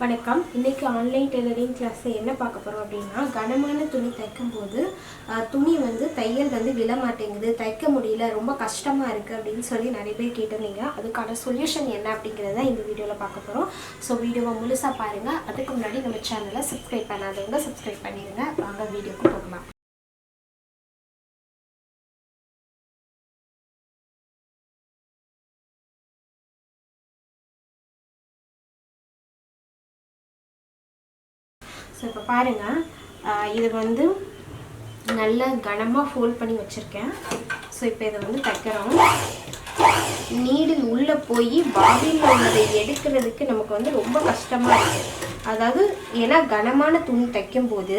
வணக்கம். இன்றைக்கி online tailoring கிளாஸில் என்ன பார்க்க போகிறோம் அப்படின்னா கனமான துணி தைக்கும்போது துணி வந்து தையல் வந்து விழ மாட்டேங்குது தைக்க முடியல ரொம்ப கஷ்டமாக இருக்குது அப்படின்னு சொல்லி நிறைய பேர் கேட்டிருந்தீங்க. அதுக்கான சொல்யூஷன் என்ன அப்படிங்கிறத இந்த வீடியோவில் பார்க்க போகிறோம் ஸோ வீடியோவை முழுசாக பாருங்கள் அதுக்கு முன்னாடி நம்ம சேனலை சப்ஸ்கிரைப் பண்ணாதவங்க சப்ஸ்கிரைப் பண்ணிடுங்க. வாங்க வீடியோக்கு போகலாம். ஸோ இப்போ பாருங்கள் இது வந்து நல்ல கனமாக ஃபோல்ட் பண்ணி வச்சுருக்கேன். ஸோ இப்போ இதை வந்து தைக்கிறோம். நீடில் உள்ளே போய் பாபியில் உள்ளதை எடுக்கிறதுக்கு நமக்கு வந்து ரொம்ப கஷ்டமாக இருக்குது அதாவது ஏன்னா கனமான துணி தைக்கும்போது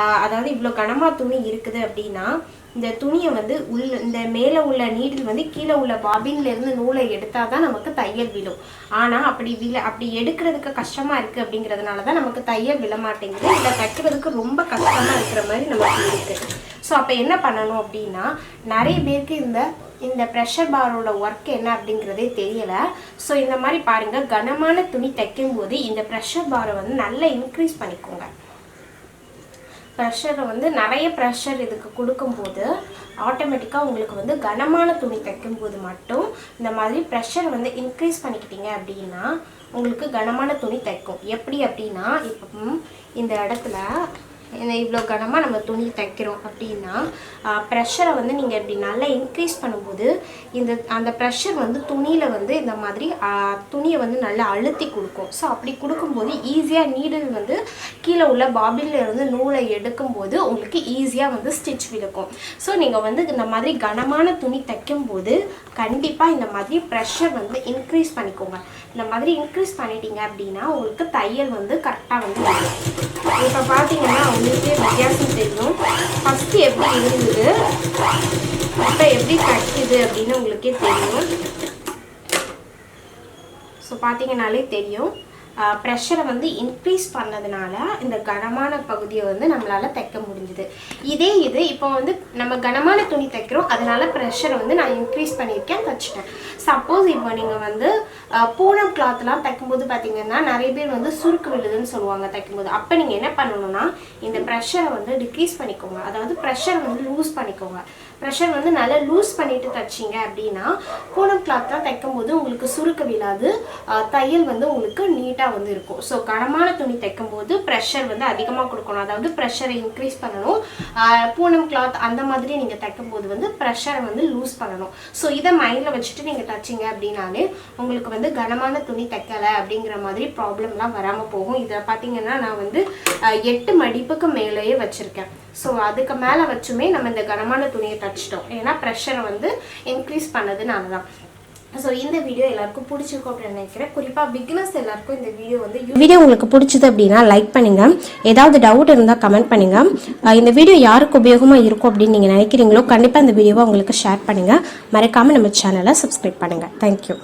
ஆஹ், அதாவது இவ்வளோ கனமாக துணி இருக்குது அப்படின்னா இந்த துணியை வந்து உள்ள இந்த மேலே உள்ள நீடில் வந்து கீழே உள்ள பாபின்லேருந்து நூலை எடுத்தால் தான் நமக்கு தையல் விழும். ஆனால் அப்படி விழ அப்படி எடுக்கிறதுக்கு கஷ்டமாக இருக்குது அப்படிங்கிறதுனால தான் நமக்கு தையல் விழ மாட்டேங்குது. இதை தைக்கிறதுக்கு ரொம்ப கஷ்டமாக இருக்கிற மாதிரி நமக்கு இருக்குது ஸோ அப்போ என்ன பண்ணணும் அப்படின்னா நிறைய பேருக்கு இந்த இந்த ப்ரெஷர் பாரோட ஒர்க் என்ன அப்படிங்கிறதே தெரியலை. ஸோ இந்த மாதிரி பாருங்கள் கனமான துணி தைக்கும்போது இந்த ப்ரெஷர் பாரை வந்து நல்லா இன்க்ரீஸ் பண்ணிக்கோங்க. ப்ரெஷரை வந்து நிறைய ப்ரெஷர் இதுக்கு கொடுக்கும்போது ஆட்டோமேட்டிக்காக உங்களுக்கு வந்து கனமான துணி தைக்கும்போது மட்டும் இந்த மாதிரி ப்ரெஷரை வந்து இன்க்ரீஸ் பண்ணிக்கிட்டீங்க அப்படின்னா உங்களுக்கு கனமான துணி தைக்கும். எப்படி அப்படின்னா இப்போ இந்த இடத்துல இவ்வளோ கனமாக நம்ம துணி தைக்கிறோம் அப்படின்னா ப்ரெஷரை வந்து நீங்கள் இப்படி நல்லா இன்க்ரீஸ் பண்ணும்போது இந்த அந்த ப்ரெஷர் வந்து துணியில் வந்து இந்த மாதிரி துணியை வந்து நல்லா அழுத்தி கொடுக்கும். ஸோ அப்படி கொடுக்கும்போது ஈஸியாக நீடில் வந்து கீழே உள்ள பாபிலில் இருந்து நூலை எடுக்கும்போது உங்களுக்கு ஈஸியாக வந்து ஸ்டிச் விழுக்கும் ஸோ நீங்கள் வந்து இந்த மாதிரி கனமான துணி தைக்கும்போது கண்டிப்பாக இந்த மாதிரி ப்ரெஷர் வந்து இன்க்ரீஸ் பண்ணிக்கோங்க. இந்த மாதிரி இன்க்ரீஸ் பண்ணிட்டீங்க அப்படின்னா உங்களுக்கு தையல் வந்து கரெக்டாக வந்து வரும் இப்போ பார்த்தீங்கன்னா உங்களுக்கே வித்தியாசம் தெரியும். ஃபஸ்ட்டு எப்படி இருந்தது? இப்போ எப்படி கட்டுது அப்படின்னு உங்களுக்கே தெரியும். ஸோ பார்த்தீங்கனாலே தெரியும். ப்ரெஷரை வந்து இன்க்ரீஸ் பண்ணதுனால இந்த கனமான பகுதியை வந்து நம்மளால் தைக்க முடிஞ்சுது. இதே இது இப்போ வந்து நம்ம கனமான துணி தைக்கிறோம் அதனால் ப்ரெஷரை வந்து நான் இன்க்ரீஸ் பண்ணியிருக்கேன் தைச்சிட்டேன். சப்போஸ் இப்போ நீங்கள் வந்து பூனம் கிளாத்லாம் தைக்கும்போது பார்த்தீங்கன்னா நிறைய பேர் வந்து சுருக்கு விழுதுன்னு சொல்லுவாங்க தைக்கும்போது. அப்போ நீங்கள் என்ன பண்ணணும்னா இந்த ப்ரெஷரை வந்து டிக்ரீஸ் பண்ணிக்கோங்க. அதாவது ப்ரெஷரை வந்து லூஸ் பண்ணிக்கோங்க. ப்ரெஷர் வந்து நல்லா லூஸ் பண்ணிட்டு தைச்சிங்க அப்படின்னா பூனம் கிளாத்லாம் தைக்கும்போது உங்களுக்கு சுருக்க விழாது. தையல் வந்து உங்களுக்கு நீட்டாக வந்து இருக்கும். ஸோ கனமான துணி தைக்கும்போது ப்ரெஷர் வந்து அதிகமாக கொடுக்கணும். அதாவது ப்ரெஷரை இன்க்ரீஸ் பண்ணணும். பூனம் கிளாத் அந்த மாதிரி நீங்கள் தைக்கும்போது வந்து ப்ரெஷரை வந்து லூஸ் பண்ணணும். ஸோ இதை மைண்டில் வச்சுட்டு நீங்கள் தைச்சிங்க அப்படின்னாலே உங்களுக்கு வந்து கனமான துணி தைக்கலை அப்படிங்கிற மாதிரி ப்ராப்ளம்லாம் வராமல் போகும். இதில் பார்த்தீங்கன்னா நான் வந்து எட்டு மடிப்புக்கு மேலேயே வச்சுருக்கேன். ஸோ அதுக்கு மேலே வச்சுமே நம்ம இந்த கனமான துணியை தச்சிட்டோம். ஏன்னா ப்ரெஷரை வந்து இன்க்ரீஸ் பண்ணதுனால தான் ஸோ இந்த வீடியோ எல்லாருக்கும் பிடிச்சிருக்கும் அப்படின்னு நினைக்கிறேன். குறிப்பாக பிகினர்ஸ் எல்லாருக்கும் இந்த வீடியோ வந்து வீடியோ உங்களுக்கு பிடிச்சது அப்படின்னா லைக் பண்ணுங்க. ஏதாவது டவுட் இருந்தால் கமெண்ட் பண்ணுங்க. இந்த வீடியோ யாருக்கு உபயோகமாக இருக்கும் அப்படின்னு நீங்கள் நினைக்கிறீங்களோ கண்டிப்பாக இந்த வீடியோவை உங்களுக்கு ஷேர் பண்ணுங்க. மறக்காமல் நம்ம சேனலை சப்ஸ்கிரைப் பண்ணுங்க. தேங்க்யூ